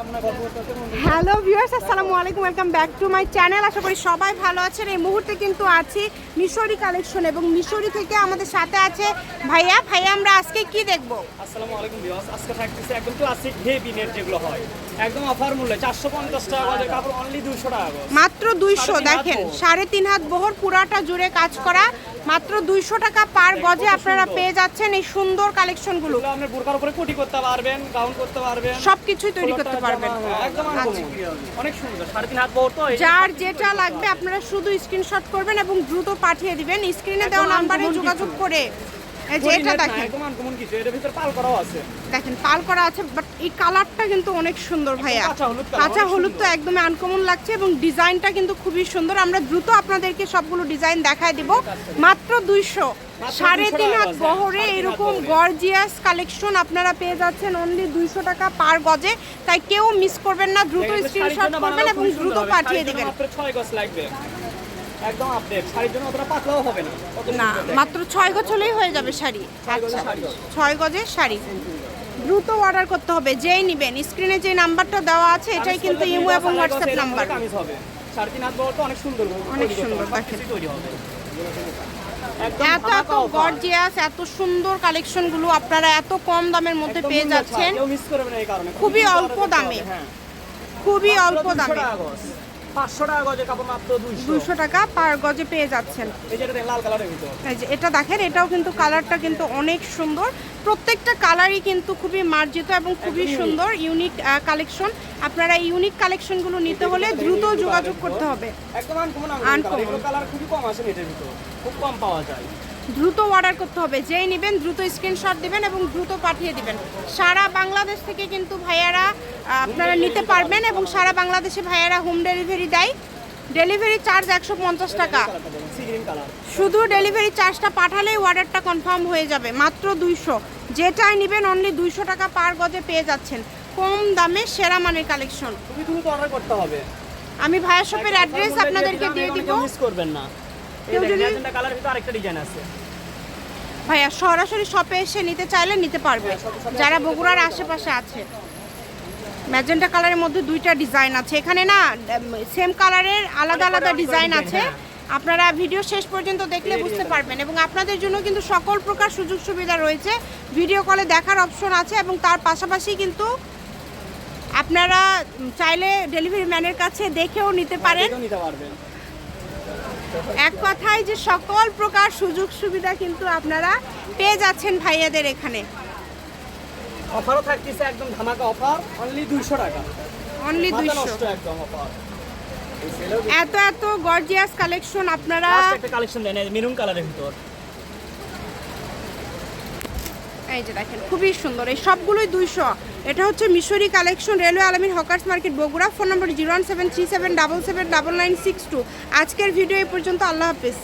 Hello viewers আসসালামু আলাইকুম welcome back to my channel আশা করি সবাই ভালো আছেন। এই মুহূর্তে কিন্তু আছি মিশরি কালেকশন এবং মিশরি থেকে আমাদের সাথে আছে ভাইয়া। ভাইয়া আমরা আজকে কি দেখব? আসসালামু আলাইকুম ভিউয়ার্স আজকে থাকতেছে একদম ক্লাসিক হেভি নেট যেগুলো হয়। একদম অফার মূল্যে চারশো পঞ্চাশ টাকা গজের কাপড় অনলি দুশো টাকা গজ মাত্র দুইশো সাড়ে তিন হাত দেখেন বহর। সাড়ে তিন হাত বহর পুরাটা জুড়ে কাজ করা। মাত্র দুইশো টাকা পার গজে আপনারা পেয়ে যাচ্ছেন এই সুন্দর কালেকশনগুলো আপনি বোরকার উপরে কুটি করতে পারবেন গাউন করতে পারবেন। সব কিছুই তৈরি করতে পোলোটা পারবেন। আচ্ছা। uncommon। অনেক সুন্দর। সাড়ে তিন হাত বহর তো যার যেটা লাগবে আপনারা শুধু স্ক্রিনশট করবেন এবং দ্রুত পাঠিয়ে দিবেন। স্ক্রিনে দেওয়া নাম্বারে যোগাযোগ করে এই যে এটা দেখেন। একদম আনকমন কিছু এর ভিতরে পাল করাও আছে। দেখেন পাল করা আছে বাট এই কালারটা কিন্তু অনেক সুন্দর ভাইয়া। কাঁচা হলুদ তো আনকমন লাগছে এবং ডিজাইনটা কিন্তু খুবই সুন্দর। আমরা দ্রুত আপনাদেরকে সবগুলো ডিজাইন দেখায় দিব। মাত্র দুইশো সাড়ে তিন হাত বহরে এরকম গর্জিয়াস কালেকশন আপনারা পেয়ে যাচ্ছেন অনলি দুইশো টাকা পার গজে। তাই কেউ মিস করবেন না দ্রুত স্ক্রিনশট করবেন এবং দ্রুত পাঠিয়ে দিবেন মাত্র ছয় গজ লাগবে একদম আপডেট শাড়ির জন্য অতটা পাতলাও হবে না। না মাত্র ছয় গজ হলেই হয়ে যাবে শাড়ি। ছয় গজের আচ্ছা শাড়ি। ছয় গজের শাড়ি। দ্রুত অর্ডার করতে হবে যেই নিবেন। স্ক্রিনে যে নাম্বারটা দেওয়া আছে এটাই কিন্তু ইমো এবং হোয়াটসঅ্যাপ নাম্বার সাড়ে তিন হাত অনেক সুন্দর অনেক সুন্দর, তৈরি হবে। এত এত গর্জিয়াস এত সুন্দর কালেকশনগুলো আপনারা এত কম দামের মধ্যে পেয়ে যাচ্ছেন। খুবই অল্প দামে। হ্যাঁ। খুবই অল্প দামে। 500 টাকা গজের কাপড় মাত্র 200 দুশো টাকা পার গজে পেয়ে যাচ্ছেন। এই যে এটা দেখেন, লাল কালারের ভিতর। এই যে এটা দেখেন এটাও কিন্তু কালারটা কিন্তু অনেক সুন্দর। প্রত্যেকটা কালারই কিন্তু খুবই মার্জিত এবং খুবই সুন্দর ইউনিক কালেকশন আপনারা ইউনিক কালেকশনগুলো নিতে হলে দ্রুত যোগাযোগ করতে হবে। একদম আনকমন Uncommon। কালার খুবই কম আসে এটার ভিতর। খুব কম পাওয়া যায়। দ্রুত অর্ডার করতে হবে। যেই নেবেন দ্রুত স্ক্রিনশট দিবেন এবং দ্রুত পাঠিয়ে দিবেন। সারা বাংলাদেশ থেকে কিন্তু ভাইয়ারা আপনারা নিতে পারবেন এবং সারা বাংলাদেশে ভাইয়ারা হোম ডেলিভারি দেয়। ডেলিভারি চার্জ একশো পঞ্চাশ টাকা। শুধু ডেলিভারি চার্জটা পাঠালেই অর্ডারটা কনফার্ম হয়ে যাবে মাত্র দুইশো। যেটাই নেবেন অনলি দুইশো টাকা পার গজে পেয়ে যাচ্ছেন। কম দামে সেরা মানের কালেকশন আমি ভাইয়া শপের অ্যাড্রেস আপনাদেরকে দিয়ে দিব। মিস করবেন না। কেউ যদি- ম্যাজেন্টা কালার ভিতর আরেকটা ডিজাইন আছে। ভাইয়া সরাসরি শপে এসে নিতে চাইলে নিতে পারবে। যারা বগুড়ার আশেপাশে আছে। ম্যাজেন্টা কালারের মধ্যে দুইটা ডিজাইন আছে। এখানে না সেম কালারের আলাদা আলাদা ডিজাইন আছে। হ্যাঁ। আপনারা ভিডিও শেষ পর্যন্ত দেখলে বুঝতে পারবেন এবং আপনাদের জন্য কিন্তু সকল প্রকার সুযোগ সুবিধা রয়েছে। ভিডিও কলে দেখার অপশন আছে এবং তার পাশাপাশি কিন্তু আপনারা চাইলে ডেলিভারি ম্যানের কাছে দেখেও নিতে পারেন। নিতে পারবেন। এক কথায় যে সকল প্রকার সুযোগ সুবিধা কিন্তু আপনারা পেয়ে যাচ্ছেন ভাইয়াদের এখানে। অফারও থাকতেছে একদম ধামাকা অফার অনলি 200 টাকা। অনলি দুইশো। একদম অফার। এত এত গর্জিয়াস কালেকশন আপনারা একটা কালেকশন দেন মেরুন কালারের ভিতর। এই যে দেখেন, খুবই সুন্দর। এই সবগুলোই দুইশো। এটা হচ্ছে Mishri collection, railway Almir hawkers market Bogura. Phone number zero one seven three seven double seven double nine six two. আজকের ভিডিও এই পর্যন্ত, আল্লাহ হাফিজ।